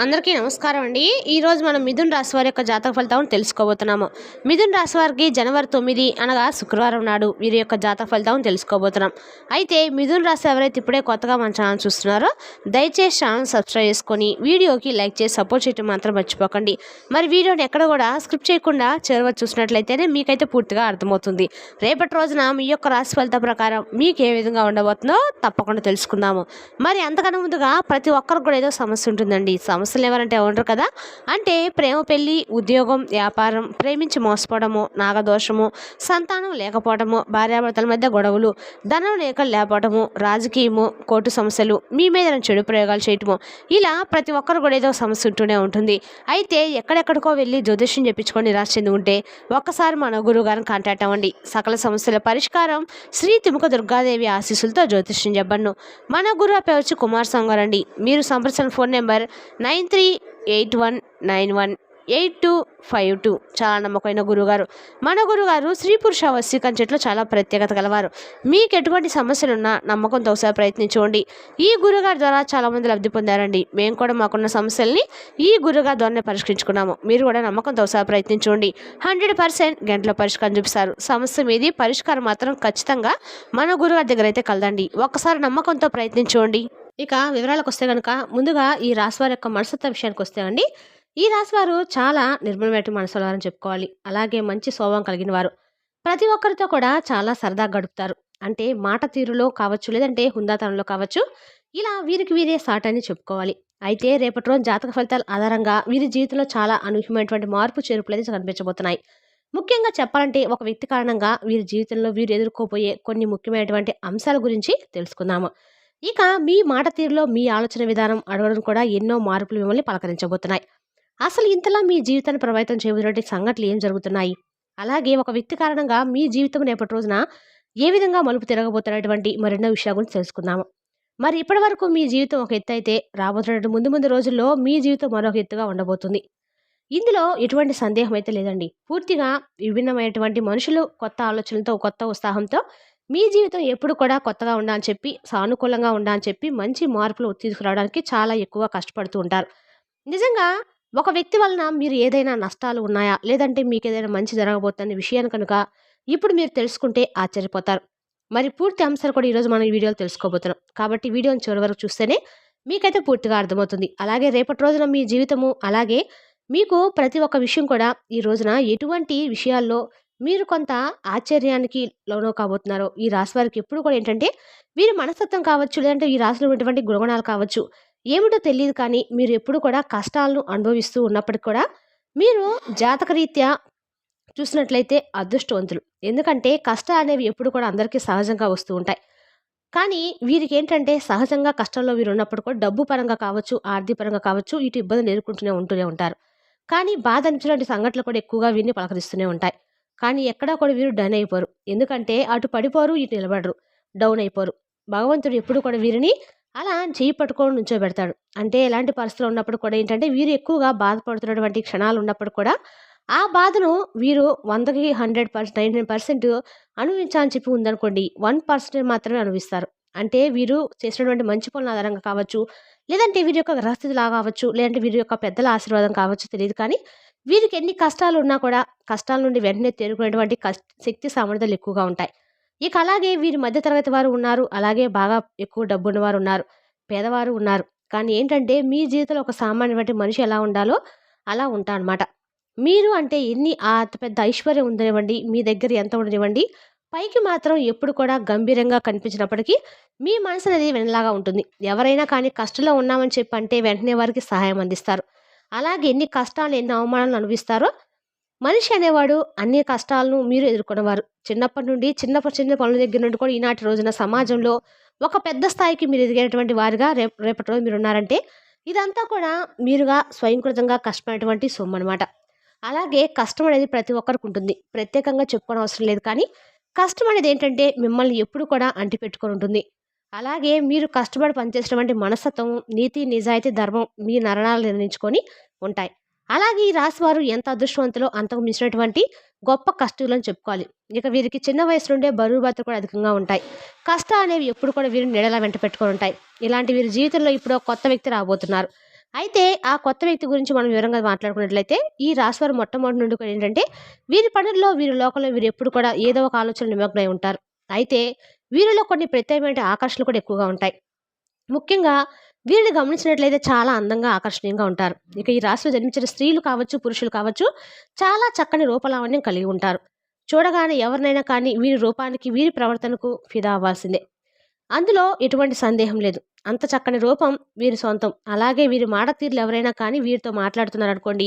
అందరికీ నమస్కారం అండి. ఈరోజు మనం మిథున్ రాశి వారి యొక్క జాతక ఫలితాలను తెలుసుకోబోతున్నాము. మిథున్ రాశి వారికి జనవరి తొమ్మిది అనగా శుక్రవారం నాడు వీరి యొక్క జాతక ఫలితాలను తెలుసుకోబోతున్నాం. అయితే మిథున్ రాశి ఎవరైతే ఇప్పుడే కొత్తగా మన ఛానల్ చూస్తున్నారో దయచేసి ఛానల్ సబ్స్క్రైబ్ చేసుకొని వీడియోకి లైక్ చేసి సపోర్ట్ చేయడం మాత్రం మర్చిపోకండి. మరి వీడియోని ఎక్కడ కూడా స్క్రిప్ట్ చేయకుండా చేరవచ్చు చూసినట్లయితేనే మీకైతే పూర్తిగా అర్థమవుతుంది. రేపటి రోజున మీ యొక్క రాశి ఫలిత ప్రకారం మీకు ఏ విధంగా ఉండబోతుందో తప్పకుండా తెలుసుకుందాము. మరి అంతకన్నా ముందుగా ప్రతి ఒక్కరికి కూడా ఏదో సమస్య ఉంటుందండి. సమస్యలు ఎవరంటే ఉండరు కదా? అంటే ప్రేమ పెళ్ళి ఉద్యోగం వ్యాపారం ప్రేమించి మోసపోవడము నాగదోషము సంతానం లేకపోవడము భార్యాభర్తల మధ్య గొడవలు ధనం లేక లేకపోవడము రాజకీయము కోర్టు సమస్యలు మీ మీద చెడు ప్రయోగాలు చేయటము ఇలా ప్రతి ఒక్కరు కూడా ఏదో సమస్య ఉంటూనే ఉంటుంది. అయితే ఎక్కడెక్కడికో వెళ్ళి జ్యోతిష్యం చెప్పించుకొని నిరాశ చెంది ఉంటే ఒక్కసారి మన గురువు గారిని కాంటాక్ట్ అవ్వండి. సకల సమస్యల పరిష్కారం శ్రీ తిముక దుర్గాదేవి ఆశీస్సులతో జ్యోతిష్యం చెప్పను మన గురువు పేరు వచ్చి కుమార్ సంగారు అండి మీరు సంప్రదించిన phone number nine nine three eight one nine one eight two five two. చాలా నమ్మకమైన గురుగారు మన గురుగారు స్త్రీ పురుష వశీకరణ చెట్లు చాలా ప్రత్యేకత గలవారు. మీకు ఎటువంటి సమస్యలున్నా నమ్మకంతో ఒకసారి ప్రయత్నించుకోండి ఈ గురుగారి ద్వారా చాలామంది లబ్ధి పొందారండి. మేము కూడా మాకున్న సమస్యల్ని ఈ గురుగారి ద్వారానే పరిష్కరించుకున్నాము. మీరు కూడా నమ్మకంతో ఒకసారి ప్రయత్నించుకోండి హండ్రెడ్ పర్సెంట్ గంటలో పరిష్కారం చూపిస్తారు. సమస్య మీది పరిష్కారం మాత్రం ఖచ్చితంగా మన గురుగారి దగ్గర అయితే కలదండి. ఒక్కసారి నమ్మకంతో ప్రయత్నించుకోండి ఇక వివరాలకు వస్తే కనుక ముందుగా ఈ రాశివారి యొక్క మనసత్వ విషయానికి వస్తే అండి ఈ రాశివారు చాలా నిర్మలమైన మనసుల వారని చెప్పుకోవాలి. అలాగే మంచి స్వభావం కలిగిన వారు ప్రతి ఒక్కరితో కూడా చాలా సరదాగా గడుపుతారు. అంటే మాట తీరులో కావచ్చు లేదంటే హుందాతనంలో కావచ్చు ఇలా వీరికి వీరే సాట్ అని చెప్పుకోవాలి. అయితే రేపటి రోజు జాతక ఫలితాల ఆధారంగా వీరి జీవితంలో చాలా అనూహ్యమైనటువంటి మార్పు చేర్పులు అయితే కనిపించబోతున్నాయి. ముఖ్యంగా చెప్పాలంటే ఒక వ్యక్తి కారణంగా వీరి జీవితంలో వీరు ఎదుర్కోబోయే కొన్ని ముఖ్యమైనటువంటి అంశాల గురించి తెలుసుకుందాము. ఇక మీ మాట తీరులో మీ ఆలోచన విధానం అడగడం కూడా ఎన్నో మార్పులు మిమ్మల్ని పలకరించబోతున్నాయి. అసలు ఇంతలా మీ జీవితాన్ని ప్రభావితం చేయబోతున్నటువంటి సంఘటనలు ఏం జరుగుతున్నాయి? అలాగే ఒక వ్యక్తి కారణంగా మీ జీవితం రేపటి రోజున ఏ విధంగా మలుపు తిరగబోతున్నటువంటి మరెన్నో విషయాల గురించి తెలుసుకుందాము మరి ఇప్పటి వరకు మీ జీవితం ఒక ఎత్తు అయితే రాబోతున్నటువంటి ముందు ముందు రోజుల్లో మీ జీవితం మరొక ఎత్తుగా ఉండబోతుంది. ఇందులో ఎటువంటి సందేహం అయితే లేదండి. పూర్తిగా విభిన్నమైనటువంటి మనుషులు కొత్త ఆలోచనలతో కొత్త ఉత్సాహంతో మీ జీవితం ఎప్పుడు కూడా కొత్తగా ఉండాలని చెప్పి సానుకూలంగా ఉండాలని చెప్పి మంచి మార్పులు తీసుకురావడానికి చాలా ఎక్కువ కష్టపడుతూ ఉంటారు. నిజంగా ఒక వ్యక్తి వలన మీరు ఏదైనా నష్టాలు ఉన్నాయా? లేదంటే మీకు ఏదైనా మంచి జరగబోతున్న విషయాన్ని కనుక ఇప్పుడు మీరు తెలుసుకుంటే ఆశ్చర్యపోతారు. మరి పూర్తి అంశాలు కూడా ఈరోజు మనం ఈ వీడియోలో తెలుసుకోబోతున్నాం. కాబట్టి వీడియోని చివరి వరకు చూస్తేనే మీకైతే పూర్తిగా అర్థమవుతుంది. అలాగే రేపటి రోజున మీ జీవితము అలాగే మీకు ప్రతి ఒక్క విషయం కూడా ఈ రోజున ఎటువంటి విషయాల్లో మీరు కొంత ఆశ్చర్యానికి లోనో కాబోతున్నారో ఈ రాశి వారికి ఎప్పుడు కూడా ఏంటంటే వీరి మనస్తత్వం కావచ్చు లేదంటే ఈ రాశిలో ఉన్నటువంటి గుణగుణాలు కావచ్చు ఏమిటో తెలియదు కానీ మీరు ఎప్పుడు కూడా కష్టాలను అనుభవిస్తూ ఉన్నప్పటికీ కూడా మీరు జాతకరీత్యా చూసినట్లయితే అదృష్టవంతులు. ఎందుకంటే కష్టాలు అనేవి ఎప్పుడు కూడా అందరికీ సహజంగా వస్తూ ఉంటాయి. కానీ వీరికి ఏంటంటే సహజంగా కష్టంలో వీరు ఉన్నప్పుడు కూడా డబ్బు పరంగా కావచ్చు ఆర్థిక పరంగా కావచ్చు ఇటు ఇబ్బందులు ఎదుర్కొంటూనే ఉంటూనే ఉంటారు. కానీ బాధ అనిపించినటువంటి సంఘటనలు కూడా ఎక్కువగా వీరిని పలకరిస్తూనే ఉంటాయి. కానీ ఎక్కడా కూడా వీరు డన్ అయిపోరు. ఎందుకంటే అటు పడిపోరు ఇటు నిలబడరు. డౌన్ అయిపోరు. భగవంతుడు ఎప్పుడు కూడా వీరిని అలా చేయి పట్టుకొని నుంచోబెడతాడు. అంటే ఎలాంటి పరిస్థితులు ఉన్నప్పుడు కూడా ఏంటంటే వీరు ఎక్కువగా బాధపడుతున్నటువంటి క్షణాలు ఉన్నప్పుడు కూడా ఆ బాధను వీరు వందకి హండ్రెడ్ పర్సెంట్ నైంటీ పర్సెంట్ అనుభవించాలని చెప్పి ఉందనుకోండి వన్ పర్సెంట్ మాత్రమే అనుభవిస్తారు. అంటే వీరు చేసినటువంటి మంచి పనుల ఆధారంగా కావచ్చు లేదంటే వీరి యొక్క గ్రహస్థితిలా కావచ్చు లేదంటే వీరి యొక్క పెద్దల ఆశీర్వాదం కావచ్చు తెలియదు కానీ వీరికి ఎన్ని కష్టాలు ఉన్నా కూడా కష్టాల నుండి వెంటనే తేరుకునేటువంటి కష్ట శక్తి సామర్థ్యాలు ఎక్కువగా ఉంటాయి. ఇక అలాగే వీరి మధ్యతరగతి వారు ఉన్నారు. అలాగే బాగా ఎక్కువ డబ్బు ఉన్నవారు ఉన్నారు. పేదవారు ఉన్నారు. కానీ ఏంటంటే మీ జీవితంలో ఒక సామాన్యమైన మనిషి ఎలా ఉండాలో అలా ఉంటా అనమాట మీరు అంటే ఎన్ని ఆ పెద్ద ఐశ్వర్యం ఉండనివ్వండి మీ దగ్గర ఎంత ఉండనివ్వండి పైకి మాత్రం ఎప్పుడు కూడా గంభీరంగా కనిపించినప్పటికీ మీ మనసు అనేది వెనలాగా ఉంటుంది. ఎవరైనా కానీ కష్టంలో ఉన్నామని చెప్పి అంటే వెంటనే వారికి సహాయం అందిస్తారు. అలాగే ఎన్ని కష్టాలు ఎన్ని అవమానాలు అనుభవిస్తారో మనిషి అనేవాడు అన్ని కష్టాలను మీరు ఎదుర్కొనేవారు. చిన్నప్పటి నుండి చిన్నప్పటి చిన్న పనుల దగ్గర నుండి కూడా ఈనాటి రోజున సమాజంలో ఒక పెద్ద స్థాయికి మీరు ఎదిగేటువంటి వారిగా రేపు రేపటి రోజు మీరు ఉన్నారంటే ఇదంతా కూడా మీరుగా స్వయంకృతంగా కష్టమైనటువంటి సొమ్ము అనమాట అలాగే కష్టం అనేది ప్రతి ఒక్కరికి ఉంటుంది. ప్రత్యేకంగా చెప్పుకోవడం అవసరం లేదు కానీ కష్టం అనేది ఏంటంటే మిమ్మల్ని ఎప్పుడు కూడా అంటిపెట్టుకొని ఉంటుంది. అలాగే మీరు కష్టపడి పనిచేసినటువంటి మనస్తత్వం నీతి నిజాయితీ ధర్మం మీ నరణాలు నిర్ణయించుకొని ఉంటాయి. అలాగే ఈ రాశి వారు ఎంత అదృష్టవంతులో అంతకు మించినటువంటి గొప్ప కష్టాలని చెప్పుకోవాలి. ఇక వీరికి చిన్న వయసు నుండే బరువు బాధలు కూడా అధికంగా ఉంటాయి. కష్ట అనేవి ఎప్పుడు కూడా వీరిని నెడలా వెంట పెట్టుకొని ఉంటాయి. ఇలాంటి వీరి జీవితంలో ఇప్పుడు కొత్త వ్యక్తి రాబోతున్నారు. అయితే ఆ కొత్త వ్యక్తి గురించి మనం వివరంగా మాట్లాడుకున్నట్లయితే ఈ రాశివారు మొట్టమొదటి నుండి కూడా ఏంటంటే వీరి పనుల్లో వీరి లోకంలో వీరు ఎప్పుడు కూడా ఏదో ఒక ఆలోచన నిమగ్నమై ఉంటారు. అయితే వీరిలో కొన్ని ప్రత్యేకమైన ఆకర్షణలు కూడా ఎక్కువగా ఉంటాయి. ముఖ్యంగా వీరిని గమనించినట్లయితే చాలా అందంగా ఆకర్షణీయంగా ఉంటారు. ఇక ఈ రాశిలో జన్మించిన స్త్రీలు కావచ్చు పురుషులు కావచ్చు చాలా చక్కని రూపలావణ్యం కలిగి ఉంటారు. చూడగానే ఎవరినైనా కానీ వీరి రూపానికి వీరి ప్రవర్తనకు ఫిదా అవ్వాల్సిందే. అందులో ఎటువంటి సందేహం లేదు. అంత చక్కని రూపం వీరి సొంతం. అలాగే వీరి మాట తీరులు ఎవరైనా కానీ వీరితో మాట్లాడుతున్నారు అనుకోండి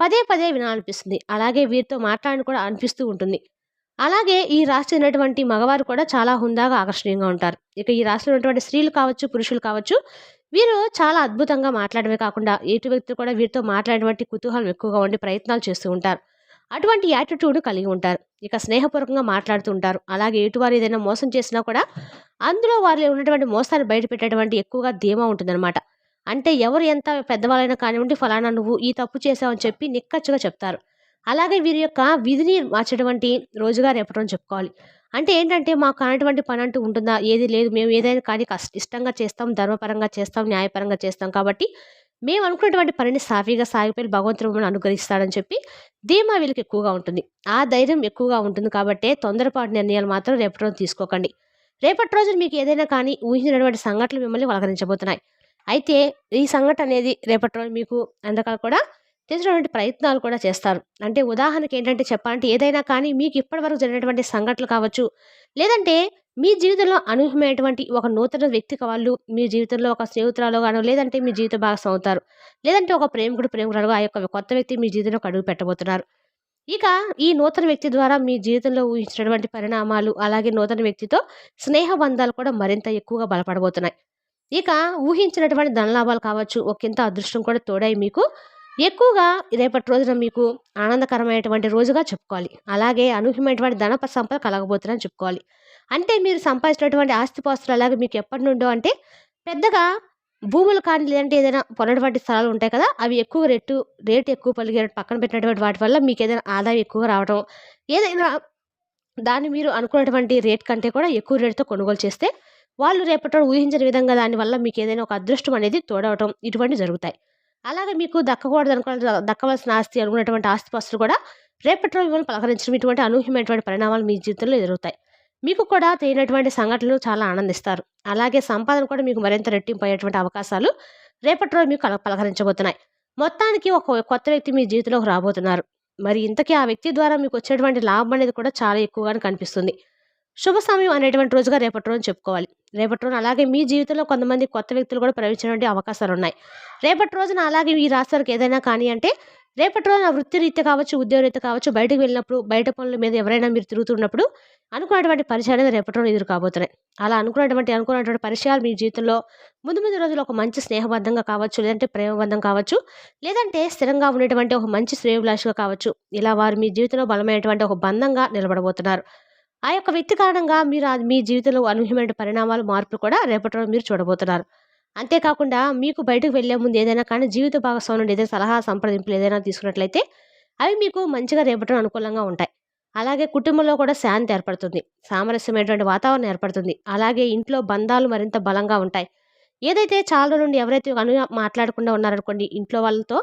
పదే పదే వినాలనిపిస్తుంది. అలాగే వీరితో మాట్లాడని కూడా అనిపిస్తూ ఉంటుంది. అలాగే ఈ రాశి ఉన్నటువంటి మగవారు కూడా చాలా హుందాగా ఆకర్షణీయంగా ఉంటారు. ఇక ఈ రాశిలో ఉన్నటువంటి స్త్రీలు కావచ్చు పురుషులు కావచ్చు వీరు చాలా అద్భుతంగా మాట్లాడమే కాకుండా ఎటు వ్యక్తులు కూడా వీరితో మాట్లాడేటువంటి కుతూహలం ఎక్కువగా ఉండి ప్రయత్నాలు చేస్తూ ఉంటారు. అటువంటి యాటిట్యూడ్ కలిగి ఉంటారు. ఇక స్నేహపూర్వకంగా మాట్లాడుతూ ఉంటారు. అలాగే ఎటువారు ఏదైనా మోసం చేసినా కూడా అందులో వారిలో ఉన్నటువంటి మోసాన్ని బయటపెట్టేటువంటి ఎక్కువగా ధీమా ఉంటుందన్నమాట. అంటే ఎవరు ఎంత పెద్దవాళ్ళైనా కానివ్వండి ఫలానా నువ్వు ఈ తప్పు చేసావని చెప్పి నిక్కచ్చుగా చెప్తారు. అలాగే వీరి యొక్క విధిని మార్చేటువంటి రోజుగా రేపటం చెప్పుకోవాలి. అంటే ఏంటంటే మాకు అనేటువంటి పని అంటూ ఉంటుందా? ఏది లేదు. మేము ఏదైనా కానీ కష్ట ఇష్టంగా చేస్తాం ధర్మపరంగా చేస్తాం న్యాయపరంగా చేస్తాం కాబట్టి మేము అనుకున్నటువంటి పనిని సాఫీగా సాగిపోయి భగవంతుడు మమ్మల్ని అనుగ్రహిస్తాడని చెప్పి ధీమా వీళ్ళకి ఎక్కువగా ఉంటుంది. ఆ ధైర్యం ఎక్కువగా ఉంటుంది కాబట్టి తొందరపాటు నిర్ణయాలు మాత్రం రేపటి రోజు తీసుకోకండి. రేపటి రోజు మీకు ఏదైనా కానీ ఊహించినటువంటి సంఘటనలు మిమ్మల్ని వలకరించబోతున్నాయి. అయితే ఈ సంఘటన అనేది రేపటి రోజు మీకు అందకాల కూడా తెలిసినటువంటి ప్రయత్నాలు కూడా చేస్తారు. అంటే ఉదాహరణకి ఏంటంటే చెప్పాలంటే ఏదైనా కానీ మీకు ఇప్పటివరకు జరిగినటువంటి సంఘటనలు కావచ్చు లేదంటే మీ జీవితంలో అనూహ్యమైనటువంటి ఒక నూతన వ్యక్తి వాళ్ళు మీ జీవితంలో ఒక స్నేహితురాలు గాను లేదంటే మీ జీవిత భాగస్వామి అవుతారు లేదంటే ఒక ప్రేమికుడు ప్రేమికురాలు ఆ యొక్క కొత్త వ్యక్తి మీ జీవితంలో అడుగు పెట్టబోతున్నారు. ఇక ఈ నూతన వ్యక్తి ద్వారా మీ జీవితంలో ఊహించినటువంటి పరిణామాలు అలాగే నూతన వ్యక్తితో స్నేహ బంధాలు కూడా మరింత ఎక్కువగా బలపడబోతున్నాయి. ఇక ఊహించినటువంటి ధనలాభాలు కావచ్చు ఒకంత అదృష్టం కూడా తోడై మీకు ఎక్కువగా రేపటి రోజున మీకు ఆనందకరమైనటువంటి రోజుగా చెప్పుకోవాలి. అలాగే అనూహ్యమైనటువంటి ధన సంపద కలగబోతుందని చెప్పుకోవాలి. అంటే మీరు సంపాదించినటువంటి ఆస్తిపాస్తులు అలాగే మీకు ఎప్పటి నుండో అంటే పెద్దగా భూములు కానీ లేదంటే ఏదైనా కొన్నటువంటి స్థలాలు ఉంటాయి కదా అవి ఎక్కువ రేటు రేటు ఎక్కువ పలిగే పక్కన పెట్టినటువంటి వాటి వల్ల మీకు ఏదైనా ఆదాయం ఎక్కువ రావడం ఏదైనా దాన్ని మీరు అనుకున్నటువంటి రేట్ కంటే కూడా ఎక్కువ రేటుతో కొనుగోలు చేస్తే వాళ్ళు రేపటి ఊహించని విధంగా దానివల్ల మీకు ఏదైనా ఒక అదృష్టం అనేది తోడవటం ఇటువంటి జరుగుతాయి. అలాగే మీకు దక్కకూడదు అనుకున్న దక్కవలసిన ఆస్తి అనుకున్నటువంటి ఆస్తిపాస్తులు కూడా రేపటి రోజు మిమ్మల్ని పలకరించడం ఇటువంటి అనూహ్యమైనటువంటి పరిణామాలు మీ జీవితంలో ఎదురుతాయి మీకు కూడా తెలియనటువంటి సంఘటనలు చాలా ఆనందిస్తారు. అలాగే సంపాదన కూడా మీకు మరింత రెట్టింపు అయ్యేటువంటి అవకాశాలు రేపటి రోజు మీకు కల పలకరించబోతున్నాయి. మొత్తానికి ఒక కొత్త వ్యక్తి మీ జీవితంలోకి రాబోతున్నారు. మరి ఇంతకీ ఆ వ్యక్తి ద్వారా మీకు వచ్చేటువంటి లాభం అనేది కూడా చాలా ఎక్కువగానే కనిపిస్తుంది. శుభ సమయం అనేటువంటి రోజుగా రేపటి రోజు చెప్పుకోవాలి. రేపటి రోజున అలాగే మీ జీవితంలో కొంతమంది కొత్త వ్యక్తులు కూడా ప్రవేశించడానికి అవకాశాలు ఉన్నాయి రేపటి రోజున అలాగే ఈ రాశి ఏదైనా కానీ అంటే రేపటి రోజున వృత్తిరీత్యా కావచ్చు ఉద్యోగ ఉద్యోగరీత్యా కావచ్చు బయటకు వెళ్ళినప్పుడు బయట పనుల మీద ఎవరైనా మీరు తిరుగుతున్నప్పుడు అనుకున్నటువంటి పరిచయాలు అనేది రేపటి రోజు ఎదురు కాబోతున్నాయి. అలా అనుకున్నటువంటి అనుకున్నటువంటి పరిచయాలు మీ జీవితంలో ముందు ముందు రోజులు ఒక మంచి స్నేహబద్ధంగా కావచ్చు లేదంటే ప్రేమబద్ధం కావచ్చు లేదంటే స్థిరంగా ఉండేటువంటి ఒక మంచి శ్రేయభిలాషగా కావచ్చు ఇలా వారు మీ జీవితంలో బలమైనటువంటి ఒక బంధంగా నిలబడబోతున్నారు. ఆ యొక్క వ్యక్తి కారణంగా మీరు మీ జీవితంలో అనూహ్యమైన పరిణామాలు మార్పులు కూడా రేపటి రోజు మీరు చూడబోతున్నారు. అంతేకాకుండా మీకు బయటకు వెళ్ళే ముందు ఏదైనా కానీ జీవిత భాగస్వామి నుండి ఏదైనా సలహా సంప్రదింపులు ఏదైనా తీసుకున్నట్లయితే అవి మీకు మంచిగా రేపటం అనుకూలంగా ఉంటాయి. అలాగే కుటుంబంలో కూడా శాంతి ఏర్పడుతుంది. సామరస్యమైనటువంటి వాతావరణం ఏర్పడుతుంది. అలాగే ఇంట్లో బంధాలు మరింత బలంగా ఉంటాయి. ఏదైతే చాలా నుండి ఎవరైతే అను మాట్లాడకుండా ఉన్నారనుకోండి ఇంట్లో వాళ్ళతో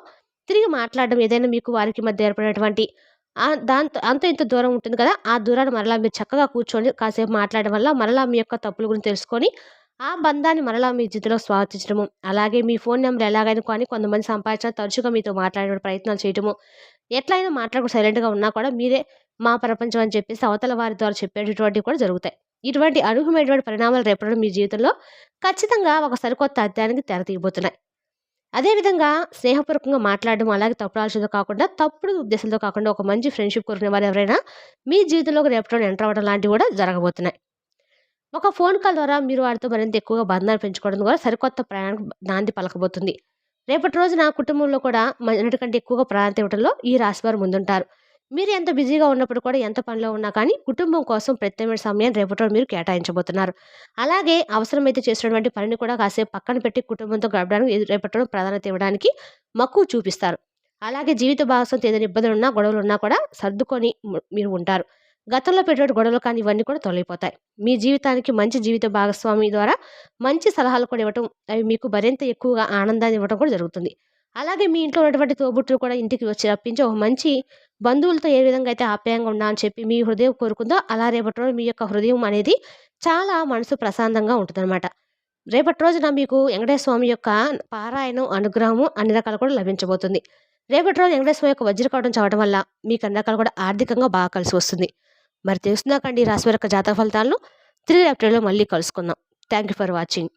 తిరిగి మాట్లాడడం ఏదైనా మీకు వారికి మధ్య ఏర్పడినటువంటి దాంతో అంత ఇంత దూరం ఉంటుంది కదా ఆ దూరాన్ని మరలా మీరు చక్కగా కూర్చొని కాసేపు మాట్లాడడం వల్ల మరలా మీ యొక్క తప్పుల గురించి తెలుసుకొని ఆ బంధాన్ని మరలా మీ జీవితంలో స్వాగతించడము. అలాగే మీ ఫోన్ నెంబర్ ఎలాగైనా కానీ కొంతమంది సంపాదించిన తరచుగా మీతో మాట్లాడే ప్రయత్నాలు చేయడము. ఎట్లయినా మాట్లాడకుండా సైలెంట్గా ఉన్నా కూడా మీరే మా ప్రపంచం అని చెప్పేసి అవతల వారి ద్వారా చెప్పేటటువంటివి కూడా జరుగుతాయి. ఇటువంటి అనూహ్యమైనటువంటి పరిణామాలు రేపటి మీ జీవితంలో ఖచ్చితంగా ఒక సరికొత్త అధ్యాయానికి తెరతీయబోతున్నాయి అదేవిధంగా స్నేహపూర్వకంగా మాట్లాడడం అలాగే తప్పుడు ఆలోచనతో కాకుండా తప్పుడు ఉద్దేశంతో కాకుండా ఒక మంచి ఫ్రెండ్షిప్ కోరుకునే వారు ఎవరైనా మీ జీవితంలోకి రేపటి ఎంటర్ అవ్వడం లాంటివి కూడా జరగబోతున్నాయి. ఒక ఫోన్ కాల్ ద్వారా మీరు వారితో మరింత ఎక్కువగా బంధాలు పెంచుకోవడం ద్వారా సరికొత్త ప్రయాణం నాంది పలకబోతుంది. రేపటి రోజున కుటుంబంలో కూడా అన్నిటికంటే ఎక్కువగా ప్రాధాన్యత ఇవ్వడంలో ఈ రాశి వారు ముందుంటారు. మీరు ఎంత బిజీగా ఉన్నప్పుడు కూడా ఎంత పనిలో ఉన్నా కానీ కుటుంబం కోసం ప్రత్యేకమైన సమయం రేపటి మీరు కేటాయించబోతున్నారు. అలాగే అవసరమైతే చేసినటువంటి పనిని కూడా కాసేపు పక్కన పెట్టి కుటుంబంతో గడపడానికి ఎదు- రేపటి ప్రాధాన్యత ఇవ్వడానికి మక్కువ చూపిస్తారు. అలాగే జీవిత భాగస్వామి ఏదైనా ఇబ్బందులు ఉన్నా గొడవలు ఉన్నా కూడా సర్దుకొని మీరు ఉంటారు. గతంలో పెట్టే గొడవలు కానీ ఇవన్నీ కూడా తొలగిపోతాయి. మీ జీవితానికి మంచి జీవిత భాగస్వామి ద్వారా మంచి సలహాలు కూడా ఇవ్వటం అవి మీకు మరింత ఎక్కువగా ఆనందాన్ని ఇవ్వడం కూడా జరుగుతుంది. అలాగే మీ ఇంట్లో ఉన్నటువంటి తోబుట్టులు కూడా ఇంటికి వచ్చి రప్పించి ఒక మంచి బంధువులతో ఏ విధంగా అయితే ఆప్యాయంగా ఉన్నా అని చెప్పి మీ హృదయం కోరుకుందో అలా రేపటి రోజు మీ యొక్క హృదయం అనేది చాలా మనసు ప్రశాంతంగా ఉంటుందన్నమాట. రేపటి రోజున మీకు వెంకటేశ్వర స్వామి యొక్క పారాయణం అనుగ్రహము అన్ని రకాలు కూడా లభించబోతుంది. రేపటి రోజు వెంకటేశ్వర స్వామి యొక్క వజ్రకవటం చదవడం వల్ల మీకు అన్ని రకాలు కూడా ఆర్థికంగా బాగా కలిసి వస్తుంది. మరి తెలుసుకుందాకండి రాశి యొక్క జాతక ఫలితాలను తిరిగి రేపటిలో మళ్ళీ కలుసుకుందాం. Thank you for watching